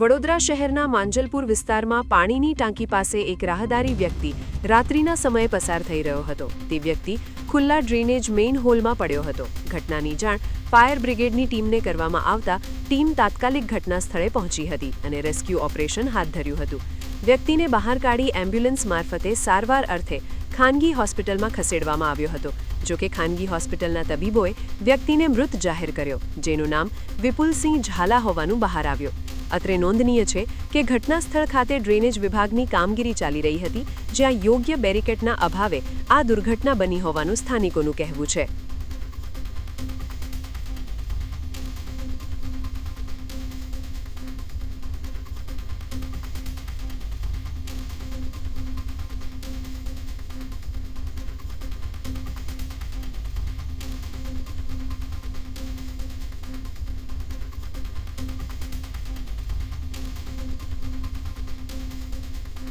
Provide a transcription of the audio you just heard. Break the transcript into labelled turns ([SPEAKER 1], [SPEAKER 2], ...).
[SPEAKER 1] વડોદરા શહેરના માંજલપુર વિસ્તારમાં પાણીની ટાંકી પાસે એક રાહદારી વ્યક્તિ રાત્રિના સમયે પસાર થઈ રહ્યો હતો. તે વ્યક્તિ ખુલ્લા ડ્રેનેજ મેઇન હોલમાં પડ્યો હતો. ઘટનાની જાણ ફાયર બ્રિગેડની ટીમને કરવામાં આવતા ટીમ તાત્કાલિક ઘટના સ્થળે પહોંચી હતી અને રેસ્ક્યુ ઓપરેશન હાથ ધર્યું હતું. વ્યક્તિને બહાર કાઢી એમ્બ્યુલન્સ મારફતે સારવાર અર્થે ખાનગી હોસ્પિટલમાં ખસેડવામાં આવ્યો હતો. જો કે ખાનગી હોસ્પિટલના તબીબોએ વ્યક્તિને મૃત જાહેર કર્યો, જેનું નામ વિપુલસિંહ ઝાલા હોવાનું બહાર આવ્યું. અત્રે નોંધનીય છે કે ઘટના સ્થળ ખાતે ડ્રેનેજ વિભાગની કામગીરી ચાલી રહી હતી, જ્યાં યોગ્ય બેરિકેટના અભાવે આ દુર્ઘટના બની હોવાનું સ્થાનિકોનું કહેવું છે.